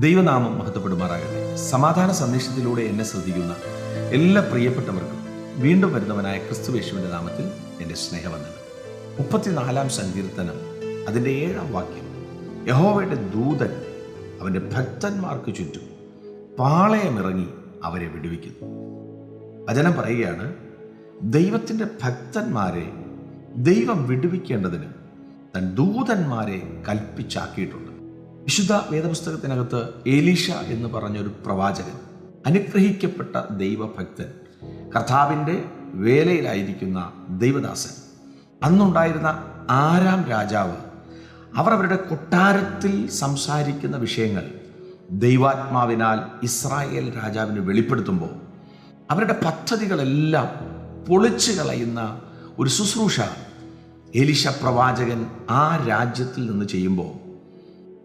ദൈവനാമം മഹത്വപ്പെടുമാറാകട്ടെ. സമാധാന സന്ദേശത്തിലൂടെ എന്നെ ശ്രദ്ധിക്കുന്ന എല്ലാ പ്രിയപ്പെട്ടവർക്കും വീണ്ടും വരുന്നവനായ ക്രിസ്തുവേശുവിന്റെ നാമത്തിൽ എന്റെ സ്നേഹവന്ദനം. മുപ്പത്തിനാലാം സങ്കീർത്തനം അതിന്റെ ഏഴാം വാക്യം. യഹോവയുടെ ദൂതൻ അവന്റെ ഭക്തന്മാർക്ക് ചുറ്റും പാളയമിറങ്ങി അവരെ വിടുവിക്കുന്നു. വചനം പറയുകയാണ് ദൈവത്തിന്റെ ഭക്തന്മാരെ ദൈവം വിടുവിക്കേണ്ടതിന് തൻ ദൂതന്മാരെ കൽപ്പിച്ചാക്കിയിട്ടുണ്ട്. വിശുദ്ധ വേദപുസ്തകത്തിനകത്ത് ഏലീഷ എന്ന് പറഞ്ഞൊരു പ്രവാചകൻ അനുഗ്രഹിക്കപ്പെട്ട ദൈവഭക്തൻ കർത്താവിന്റെ വേലയിലായിരിക്കുന്ന ദൈവദാസൻ. അന്നുണ്ടായിരുന്ന ആരാം രാജാവ് അവർ അവരുടെ കൊട്ടാരത്തിൽ സംസാരിക്കുന്ന വിഷയങ്ങൾ ദൈവാത്മാവിനാൽ ഇസ്രായേൽ രാജാവിന് വെളിപ്പെടുത്തുമ്പോൾ അവരുടെ പദ്ധതികളെല്ലാം പൊളിച്ചു കളയുന്ന ഒരു ശുശ്രൂഷ എലിശ പ്രവാചകൻ ആ രാജ്യത്തിൽ നിന്ന് ചെയ്യുമ്പോൾ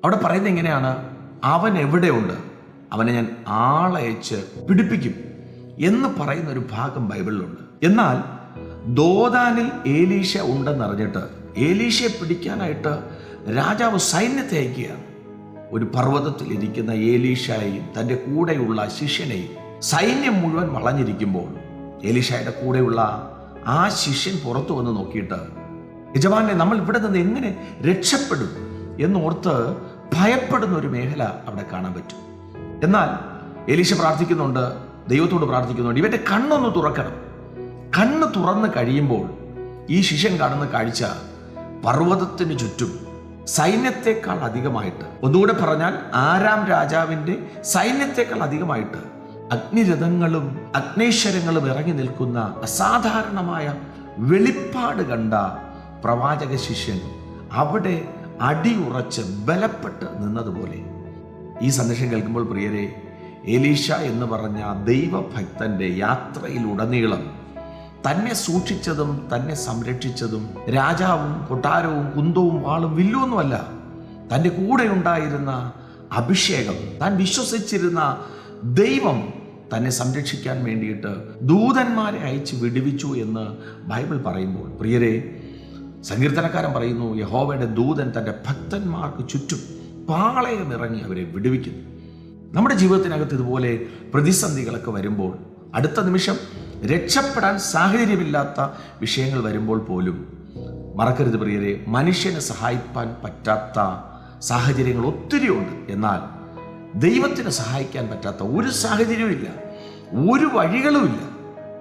അവിടെ പറയുന്നത് എങ്ങനെയാണ്? അവൻ എവിടെയുണ്ട്? അവനെ ഞാൻ ആളയച്ച് പിടിപ്പിക്കും എന്ന് പറയുന്ന ഒരു ഭാഗം ബൈബിളിലുണ്ട്. എന്നാൽ ദോദാനിൽ ഏലീശ ഉണ്ടെന്നറിഞ്ഞിട്ട് ഏലീശയെ പിടിക്കാനായിട്ട് രാജാവ് സൈന്യത്തെ അയക്കുകയാണ്. ഒരു പർവതത്തിൽ ഇരിക്കുന്ന ഏലീഷയെയും തന്റെ കൂടെയുള്ള ശിഷ്യനെയും സൈന്യം മുഴുവൻ വളഞ്ഞിരിക്കുമ്പോൾ ഏലീഷയുടെ കൂടെയുള്ള ആ ശിഷ്യൻ പുറത്തു വന്ന് നോക്കിയിട്ട് യജമാനെ നമ്മൾ ഇവിടെ നിന്ന് എങ്ങനെ രക്ഷപ്പെടും? എന്നോർത്ത് ഭയപ്പെടുന്ന ഒരു മേഖല അവിടെ കാണാൻ പറ്റും. എന്നാൽ എലീശ പ്രാർത്ഥിക്കുന്നുണ്ട് ദൈവത്തോട് പ്രാർത്ഥിക്കുന്നുണ്ട്. ഇവന്റെ കണ്ണൊന്ന് തുറക്കണം. കണ്ണ് തുറന്ന് കഴിയുമ്പോൾ ഈ ശിഷ്യൻ കാണുന്ന കാഴ്ച പർവതത്തിന് ചുറ്റും സൈന്യത്തെക്കാൾ അധികമായിട്ട്. ഒന്നുകൂടെ പറഞ്ഞാൽ ആരാം രാജാവിന്റെ സൈന്യത്തെക്കാൾ അധികമായിട്ട് അഗ്നിരഥങ്ങളും അഗ്നേശ്വരങ്ങളും ഇറങ്ങി നിൽക്കുന്ന അസാധാരണമായ വെളിപ്പാട് കണ്ട പ്രവാചക ശിഷ്യൻ അവിടെ അടിയുറച്ച് ബലപ്പെട്ട് നിന്നതുപോലെ. ഈ സന്ദേശം കേൾക്കുമ്പോൾ പ്രിയരെ എലീഷ എന്ന് പറഞ്ഞ ദൈവഭക്തന്റെ യാത്രയിലുടനീളം തന്നെ സൂക്ഷിച്ചതും തന്നെ സംരക്ഷിച്ചതും രാജാവും കൊട്ടാരവും കുന്തവും വാളും വില്ലുമൊന്നുമല്ല. തന്റെ കൂടെ ഉണ്ടായിരുന്ന അഭിഷേകം താൻ വിശ്വസിച്ചിരുന്ന ദൈവം തന്നെ സംരക്ഷിക്കാൻ വേണ്ടിയിട്ട് ദൂതന്മാരെ അയച്ച് വിടുവിച്ചു എന്ന് ബൈബിൾ പറയുമ്പോൾ. പ്രിയരെ സങ്കീർത്തനക്കാരൻ പറയുന്നു യഹോവയുടെ ദൂതൻ തന്റെ ഭക്തന്മാർക്ക് ചുറ്റും പാളയമിറങ്ങി അവരെ വിടുവിക്കുന്നു. നമ്മുടെ ജീവിതത്തിനകത്ത് ഇതുപോലെ പ്രതിസന്ധികളൊക്കെ വരുമ്പോൾ അടുത്ത നിമിഷം രക്ഷപ്പെടാൻ സാഹചര്യമില്ലാത്ത വിഷയങ്ങൾ വരുമ്പോൾ പോലും മറക്കരുത് പ്രിയരെ മനുഷ്യനെ സഹായിപ്പാൻ പറ്റാത്ത സാഹചര്യങ്ങൾ ഒത്തിരിയുണ്ട് എന്നാൽ ദൈവത്തിന് സഹായിക്കാൻ പറ്റാത്ത ഒരു സാഹചര്യവും ഇല്ല ഒരു വഴികളുമില്ല.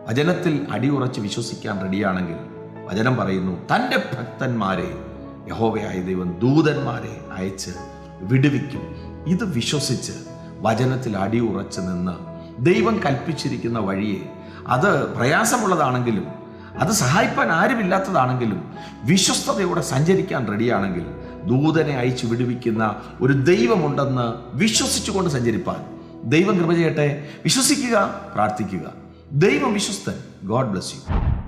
വചനത്തിൽ അടിയുറച്ച് വിശ്വസിക്കാൻ റെഡിയാണെങ്കിൽ വചനം പറയുന്നു. തന്റെ ഭക്തന്മാരെ യഹോവയായ ദൈവം ദൂതന്മാരെ അയച്ച് വിടുവിക്കും. ഇത് വിശ്വസിച്ച് വചനത്തിൽ അടിയുറച്ച് നിന്ന് ദൈവം കൽപ്പിച്ചിരിക്കുന്ന വഴിയെ അത് പ്രയാസമുള്ളതാണെങ്കിലും അത് സഹായിപ്പാൻ ആരുമില്ലാത്തതാണെങ്കിലും വിശ്വസ്തയോടെ സഞ്ചരിക്കാൻ റെഡിയാണെങ്കിൽ ദൂതനെ അയച്ചു വിടുവിക്കുന്ന ഒരു ദൈവമുണ്ടെന്ന് വിശ്വസിച്ചുകൊണ്ട് സഞ്ചരിപ്പാൻ. ദൈവം കൃപ ചെയ്യട്ടെ. വിശ്വസിക്കുക പ്രാർത്ഥിക്കുക. ദൈവം വിശ്വസ്തൻ. God bless you.